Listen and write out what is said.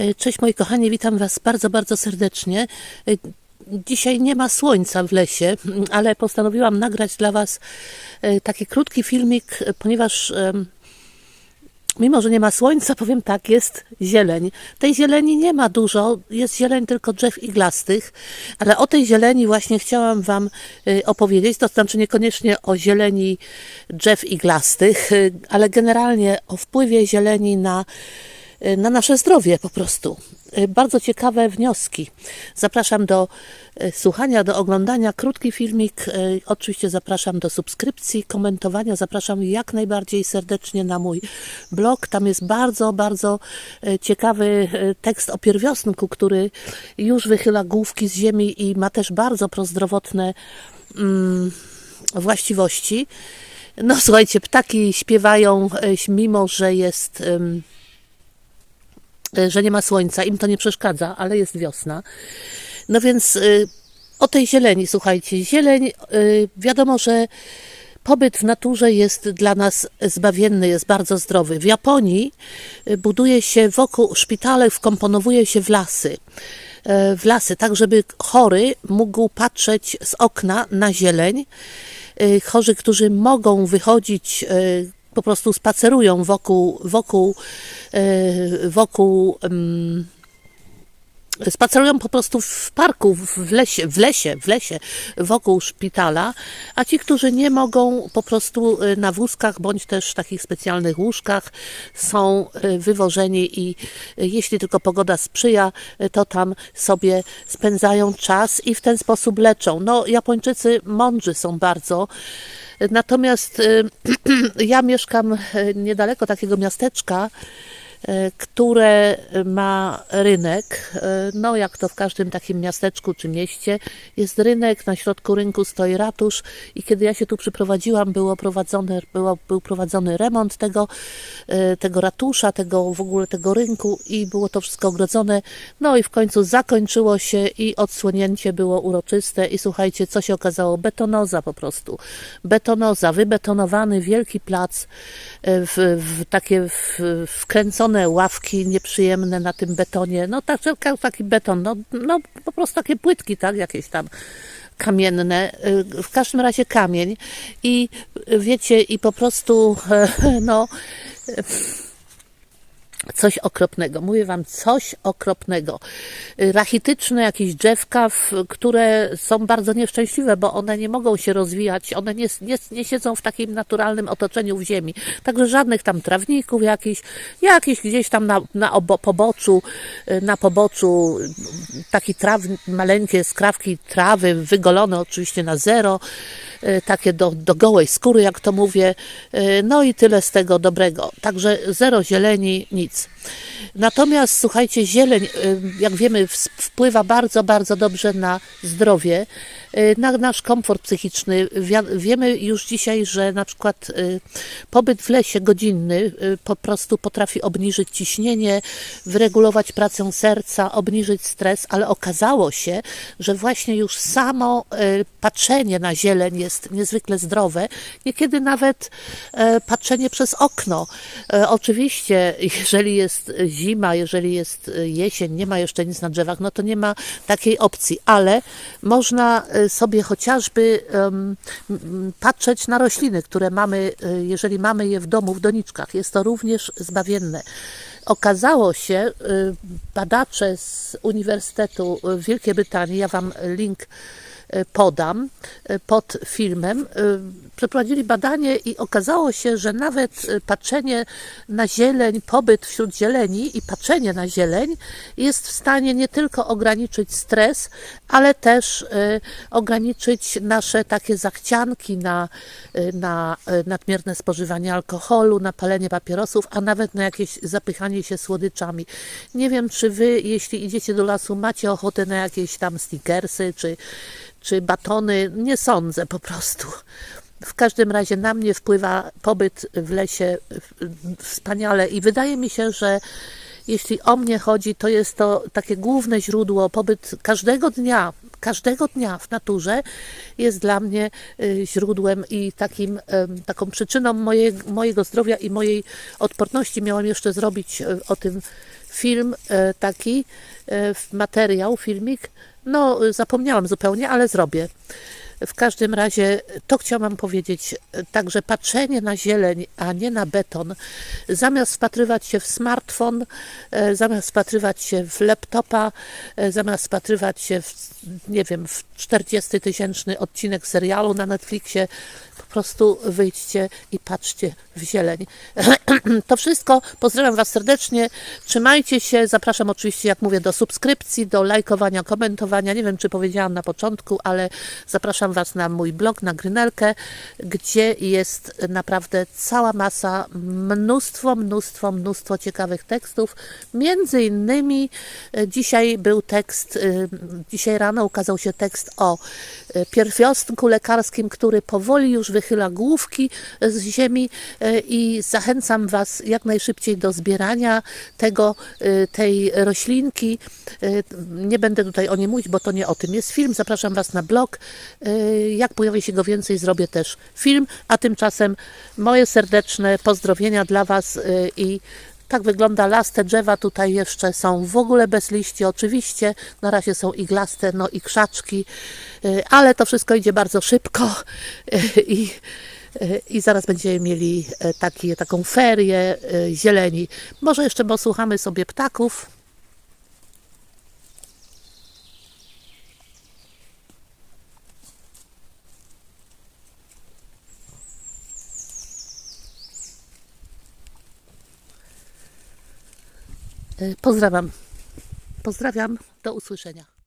E, Cześć moi kochani, witam Was bardzo, bardzo serdecznie. E, Dzisiaj nie ma słońca w lesie, ale postanowiłam nagrać dla Was e, taki krótki filmik, ponieważ mimo, że nie ma słońca, powiem tak, jest zieleń. Tej zieleni nie ma dużo, jest zieleń tylko drzew iglastych, ale o tej zieleni właśnie chciałam Wam opowiedzieć, to znaczy niekoniecznie o zieleni drzew iglastych, ale generalnie o wpływie zieleni na na nasze zdrowie po prostu. Y, Bardzo ciekawe wnioski. Zapraszam do y, słuchania, do oglądania. Krótki filmik. y, Oczywiście zapraszam do subskrypcji, komentowania. Zapraszam jak najbardziej serdecznie na mój blog. Tam jest bardzo, bardzo y, ciekawy y, tekst o pierwiosnku, który już wychyla główki z ziemi i ma też bardzo prozdrowotne mm, właściwości. No słuchajcie, ptaki śpiewają, y, mimo że jest... y, że nie ma słońca, im to nie przeszkadza, ale jest wiosna. No więc y, o tej zieleni, słuchajcie, zieleń, y, wiadomo, że pobyt w naturze jest dla nas zbawienny, jest bardzo zdrowy. W Japonii y, buduje się wokół szpitale, wkomponowuje się w lasy. y, W lasy, tak żeby chory mógł patrzeć z okna na zieleń. Y, Chorzy, którzy mogą wychodzić y, po prostu spacerują wokół, wokół, e, wokół em, spacerują po prostu w parku, w lesie, w lesie, w lesie wokół szpitala, a ci, którzy nie mogą po prostu e, na wózkach bądź też takich specjalnych łóżkach są e, wywożeni i e, jeśli tylko pogoda sprzyja, to tam sobie spędzają czas i w ten sposób leczą. No, Japończycy mądrzy są bardzo. Natomiast ja mieszkam niedaleko takiego miasteczka, które ma rynek. E, No, jak to w każdym takim miasteczku czy mieście, jest rynek, na środku rynku stoi ratusz i kiedy ja się tu przyprowadziłam, było prowadzone, było, był prowadzony remont tego, e, tego ratusza, tego w ogóle tego rynku i było to wszystko ogrodzone. No i w końcu zakończyło się i odsłonięcie było uroczyste i słuchajcie, co się okazało? Betonoza po prostu. Betonoza, wybetonowany wielki plac, e, w, w takie w, wkręcone ławki nieprzyjemne na tym betonie. No tak, taki beton, no, no po prostu takie płytki, tak, jakieś tam kamienne, y, w każdym razie kamień i y, wiecie, i po prostu no coś okropnego. Mówię wam, coś okropnego. Y, Rachityczne jakieś drzewka, które są bardzo nieszczęśliwe, bo one nie mogą się rozwijać, one nie, nie, nie siedzą w takim naturalnym otoczeniu w ziemi. Także żadnych tam trawników jakichś, jakiś gdzieś tam na, na obo, poboczu, y, na poboczu y, taki traw, maleńkie skrawki trawy, wygolone oczywiście na zero, takie do, do gołej skóry, jak to mówię, no i tyle z tego dobrego. Także zero zieleni, nic. Natomiast słuchajcie, zieleń, y, jak wiemy, wpływa bardzo, bardzo dobrze na zdrowie, y, na nasz komfort psychiczny. Wiemy już dzisiaj, że na przykład y, pobyt w lesie godzinny po prostu potrafi obniżyć ciśnienie, wyregulować pracę serca, obniżyć stres, ale okazało się, że właśnie już samo patrzenie na zieleń jest niezwykle zdrowe. Niekiedy nawet e, patrzenie przez okno. E, Oczywiście, jeżeli jest zima, jeżeli jest e, jesień, nie ma jeszcze nic na drzewach, no to nie ma takiej opcji, ale można e, sobie chociażby em, m, patrzeć na rośliny, które mamy, e, jeżeli mamy je w domu, w doniczkach. Jest to również zbawienne. Okazało się, badacze z Uniwersytetu w Wielkiej Brytanii, ja Wam link podam y, pod filmem, y, przeprowadzili badanie i okazało się, że nawet y, patrzenie na zieleń, pobyt wśród zieleni i patrzenie na zieleń jest w stanie nie tylko ograniczyć stres, ale też y, ograniczyć nasze takie zachcianki na, y, na y, nadmierne spożywanie alkoholu, na palenie papierosów, a nawet na jakieś zapychanie się słodyczami. Nie wiem, czy wy, jeśli idziecie do lasu, macie ochotę na jakieś tam stickersy czy, czy batony. Nie sądzę po prostu. W każdym razie na mnie wpływa pobyt w lesie wspaniale i wydaje mi się, że jeśli o mnie chodzi, to jest to takie główne źródło, pobyt każdego dnia, każdego dnia w naturze jest dla mnie y, źródłem i takim, taką przyczyną moje, mojego zdrowia i mojej odporności. Miałam jeszcze zrobić e, o tym film e, taki, e, materiał, filmik. No, zapomniałam zupełnie, ale zrobię. W każdym razie to chciałam powiedzieć, także patrzenie na zieleń, a nie na beton, zamiast wpatrywać się w smartfon, e, zamiast wpatrywać się w laptopa, e, zamiast wpatrywać się w, nie wiem, w 40 tysięczny odcinek serialu na Netflixie, po prostu wyjdźcie i patrzcie w zieleń. To wszystko. Pozdrawiam Was serdecznie. Trzymajcie się. Zapraszam oczywiście, jak mówię, do subskrypcji, do lajkowania, komentowania. Nie wiem, czy powiedziałam na początku, ale zapraszam Was na mój blog, na Grynelkę, gdzie jest naprawdę cała masa, mnóstwo, mnóstwo, mnóstwo ciekawych tekstów. Między innymi e, dzisiaj był tekst, e, dzisiaj rano ukazał się tekst o e, pierwiostku lekarskim, który powoli już wychyla główki z ziemi i zachęcam Was jak najszybciej do zbierania tego, tej roślinki. Nie będę tutaj o niej mówić, bo to nie o tym jest film. Zapraszam Was na blog. E, Jak pojawi się go więcej, zrobię też film, a tymczasem moje serdeczne pozdrowienia dla Was e, i tak wygląda las. Te drzewa tutaj jeszcze są w ogóle bez liści, oczywiście. Na razie są iglaste, no i krzaczki, y, ale to wszystko idzie bardzo szybko y, i, y, i zaraz będziemy mieli y, taki, taką ferię y, zieleni. Może jeszcze posłuchamy sobie ptaków. Pozdrawiam. Pozdrawiam. Do usłyszenia.